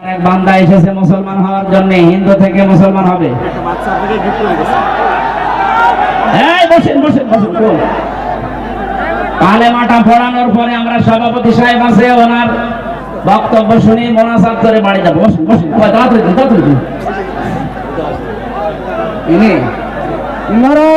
এক বান্দা এসেছে মুসলমান হওয়ার জন্য, হিন্দু থেকে মুসলমান হবে। বসেন বসেন বসেন কালেমাটা পড়ানোর পরে আমরা সভাপতি সাহেব আছে, ওনার বক্তব্য শুনি মোনাসাত করে বাড়ি যাব। বসেন বসেন তাড়াতাড়ি তাড়াতাড়ি। ইনি? আলো।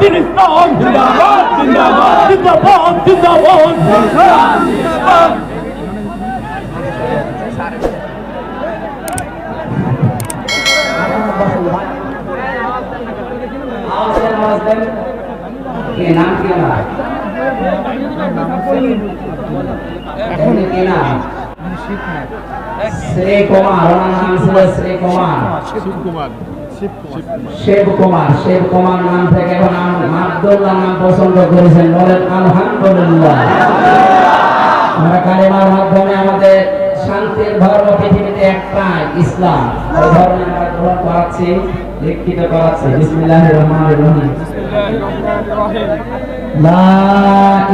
দিন ইসলাম জিন্দাবাদ জিন্দাবাদ জিন্দাবাদ জিন্দাবাদ কি না এখন কি না শ্রী কুমার ওনার নাম ছিল শ্রী কুমার শিব কুমার শিব কুমার নাম থেকে এখন আব্দুল্লাহ নাম পছন্দ করেছেন বলেন, আলহামদুলিল্লাহ। আমরা কালেমার মাধ্যমে আমাদের শান্তির ধর্ম পৃথিবীতে একটাই, ইসলাম। ওই ধর্মে আমরা গ্রহণ করাচ্ছি, দীক্ষিত করাচ্ছি। বিসমিল্লাহির রহমানির রহিম। লা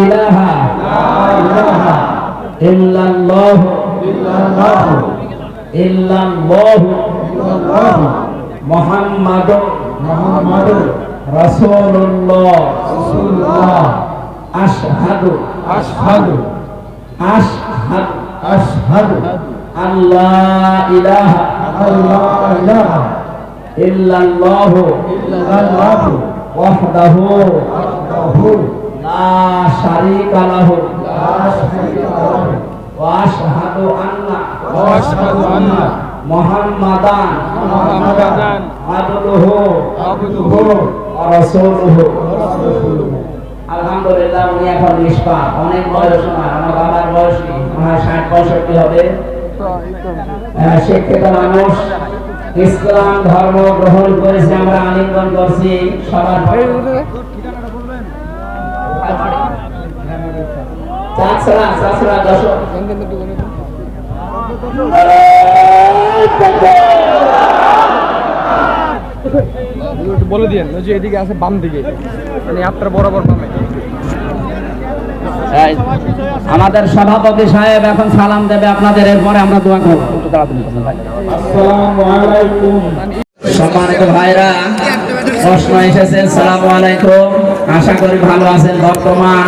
ইলাহা ইল্লাল্লাহ। ইল্লাল্লাহ। ইল্লাল্লাহ। মুহাম্মাদ মুহাম্মাদ রাসূলুল্লাহ। রাসূলুল্লাহ। আশহাদু। আশহাদু। আশহাদু। আশহাদু। আল্লাহ ইলাহা। আল্লাহ ইলাহা। ইল্লাল্লাহ। ইল্লাল্লাহ। ওয়াহদাহু। ওয়াহদাহু। লা শারীকা লাহু। লা শারীকা লাহু। ওয়া আশহাদু আন্না। ওয়া আশহাদু আন্না। মুহাম্মাদান। মুহাম্মাদান। আবদুহু। আবদুহু। রাসূলুহু। আলহামদুলিল্লাহ উনি এখন নিষ্পাপ। অনেক বয়স ওনার। আমার বাবার বয়স ওনার ষাট পঁয়ষট্টি হবে। আহ, শিক্ষিত মানুষ। ইসলাম ধর্ম গ্রহণ করেছে আমরা আলিঙ্গন করছি। সবার চাচরা চাচরা একটু বলে দিয়েন যে এদিকে আছে বাম দিকে। মানে আপনার বরাবর বামে। আমাদের সভাপতি সাহেব এখন সালাম দেবে আপনাদের এরপরে আমরা দোয়া করব। সম্মানিত ভাইরা প্রশ্ন এসেছে সালাম আলাইকুম। আশা করি ভালো আছেন। বর্তমান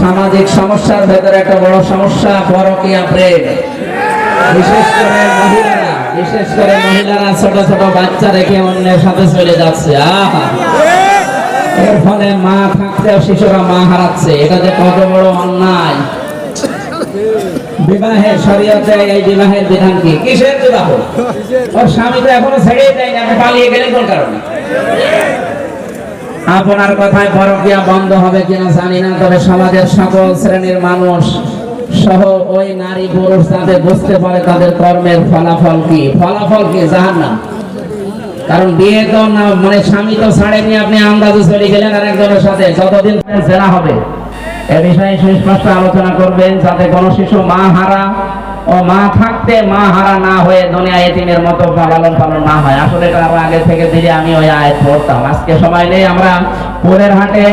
সামাজিক সমস্যার ভেতরে একটা বড় সমস্যা পরকীয়া প্রেম। বিশেষ করে মহিলারা বিশেষ করে মহিলারা ছোট ছোট বাচ্চা রেখে অন্যের সাথে চলে যাচ্ছে এর ফলে মা থাকতেও শিশুরা মা হারাচ্ছে, এটা যে কত বড় অন্যায়। শরীয়তে এই বিবাহের বিধান কি? কিসের বিবাহ? ওর স্বামী তো এখনও ছেড়েই দেয়নি, আপনি পালিয়ে গেলেন কোন কারণে? আপনার কথায় পরকিয়া বন্ধ হবে কিনা জানি না, তবে সমাজের সকল শ্রেণির মানুষ সহ ওই নারী পুরুষ যাতে বুঝতে পারে তাদের কর্মের ফলাফল কি? ফলাফল কি? জাহান্নাম। কারণ বিয়ে তো না মানে স্বামী তো ছাড়েনি আপনি আন্দাজে চলে গেলেন আর একজনের সাথে। যতদিন জেনা হবে। এ বিষয়ে সুস্পষ্ট আলোচনা করবেন, যাতে কোনো শিশু মা হারা ও মা থাকতে মা হারা না হয়ে দুনিয়া এতিমের মতো লালন পালন না হয়। আসলে এটা আরও আগে থেকে দিলে আমি ওই আয়াত পড়তাম। আজকে সময় নেই, আমরা পুরের হাটে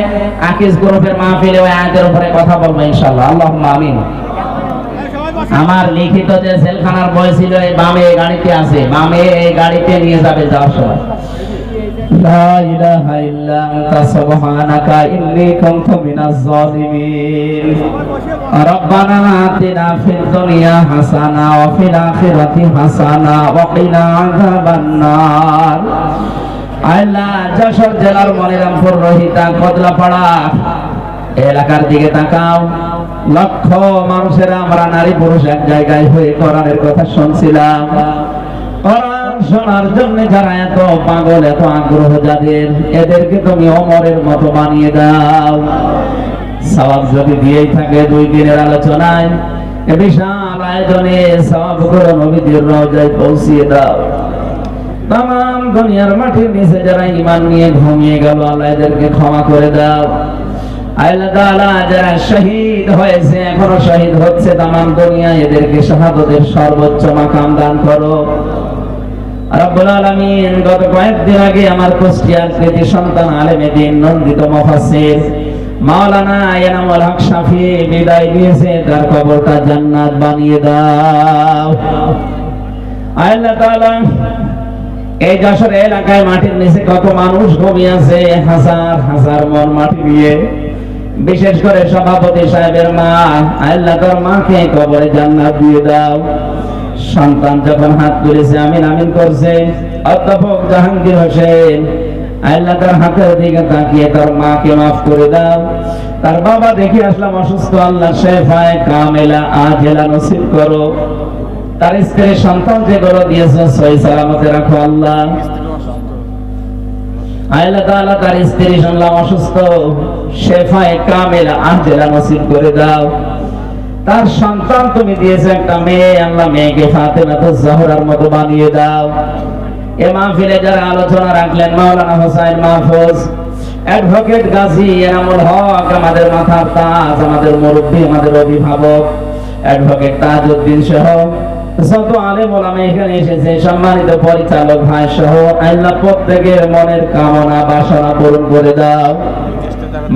আকিস গ্রুপের মাহফিলে ওই আয়াতের উপরে কথা বলব ইনশাআল্লাহ। আল্লাহ আমিন। আমার লিখিত যে জেলখানার বই ছিল, এই বামে এই গাড়িতে আছে। বামে এই গাড়িতে নিয়ে যাবে যাওয়ার সময়। দুনিয়া হাসানা হাসানা জেলার মনিরামপুর রহিতা, কদলাপাড়া এলাকার দিকে তাকাও। লক্ষ মানুষেরা আমরা নারী পুরুষ এক জায়গায় হয়ে কোরআনের কথা শুনছিলাম। শোনার জন্য যারা এত পাগল, এত আগ্রহ যাদের, এদেরকে তুমি অমরের মতো বানিয়ে দাও। সওয়াব যদি দিয়েই থাকে দুই দিনের আলোচনায়, এ বিশাল আয়োজনে সওয়াব করে নবীদের পৌঁছিয়ে দাও। তাম দুনিয়ার মাটির নিচে যারা ইমান নিয়ে ঘুমিয়ে গেল, আল্লাহ এদেরকে ক্ষমা করে দাও। তার কবরটা জান্নাত বানিয়ে দাও। এই যশোর এলাকায় মাটির নিচে কত মানুষ ঘুমিয়ে আছে, হাজার হাজার মন মাটি দিয়ে বিশেষ করে সভাপতি সাহেবের মা আল্লাহ তোর মাকে কবরে জান্নাত দিয়ে দাও। সন্তান যখন হাত তুলেছে, আমিন আমিন করছে। অধ্যাপক জাহাঙ্গীর হোসেন আল্লাহ তার হাতের দিকে তাকিয়ে তার মাকে মাফ করে দাও। তার বাবা আসলাম অসুস্থ আল্লাহ শেফায় কামেলা আজেলা নসিব করো। তার সন্তান সই সালামতে রাখো আল্লাহ। আল্লাহ তাআলা তার স্ত্রী শুনলাম অসুস্থ, শেফায় নসিব করে দাও। তার সন্তান তুমি দিয়েছে একটা মেয়ে, আল্লাহ মেয়েকে মতো বানিয়ে দাও। এ মাহফিলে যারা আলোচনা রাখলেন, মাওলানা হোসাইন মাহফুজ, অ্যাডভোকেট গাজী এনামুল হক, আমাদের মাথার তাজ, আমাদের মুরব্বী, আমাদের অভিভাবক, অ্যাডভোকেট তাজউদ্দিন সহ যত আলেম ওলামা এখানে এসেছে, সম্মানিত পরিচালক ভাই সহ, আল্লাহ প্রত্যেকের মনের কামনা, বাসনা পূরণ করে দাও।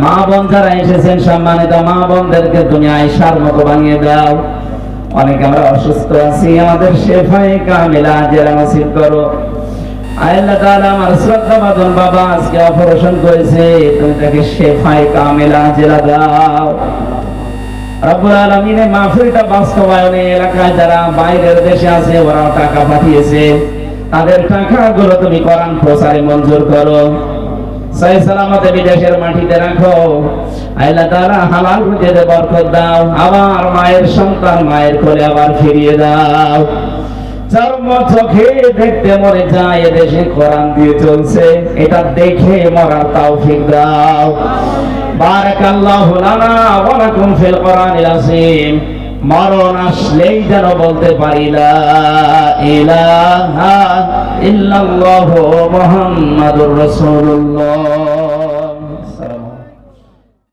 মা বোন যারা এসেছেন, সম্মানিত মা বোনদেরকে তুমি আয়সার মতো বানিয়ে দাও। অনেক আমরা অসুস্থ আছি, আমাদের শেফাই কামিলা জেরা নসিব করো। আল্লাহ তাআলা আমার শ্রদ্ধা বাদন বাবা আজকে অপারেশন করেছে, তুমি তাকে শেফাই কামিলা জেরা দাও। রব্বুল আলামিনের মাহফিলটা বাস্তবায়নে এলাকায় যারা বাইরের দেশে আছে, ওরাও টাকা পাঠিয়েছে। তাদের টাকাগুলো তুমি কোরআন প্রচারে মঞ্জুর করো। সহি সালামতে বিদেশের মাটিতে রাখো। আল্লাহ তাআলা হালাল রুজিতে বরকত দাও। আবার মায়ের সন্তান মায়ের কোলে আবার ফিরিয়ে দাও। চর্ম চোখে দেখতে মরে যায় এদেশে কোরআন দিয়ে চলছে। এটা দেখে মরার তৌফিক দাও। বারাকাল্লাহু লানা ওয়া লাকুম ফিল কোরআনিল আযীম। মরণ আসলেই যেন বলতে পারি, লা ইলাহা ইল্লাল্লাহু মুহাম্মাদুর রাসূলুল্লাহ।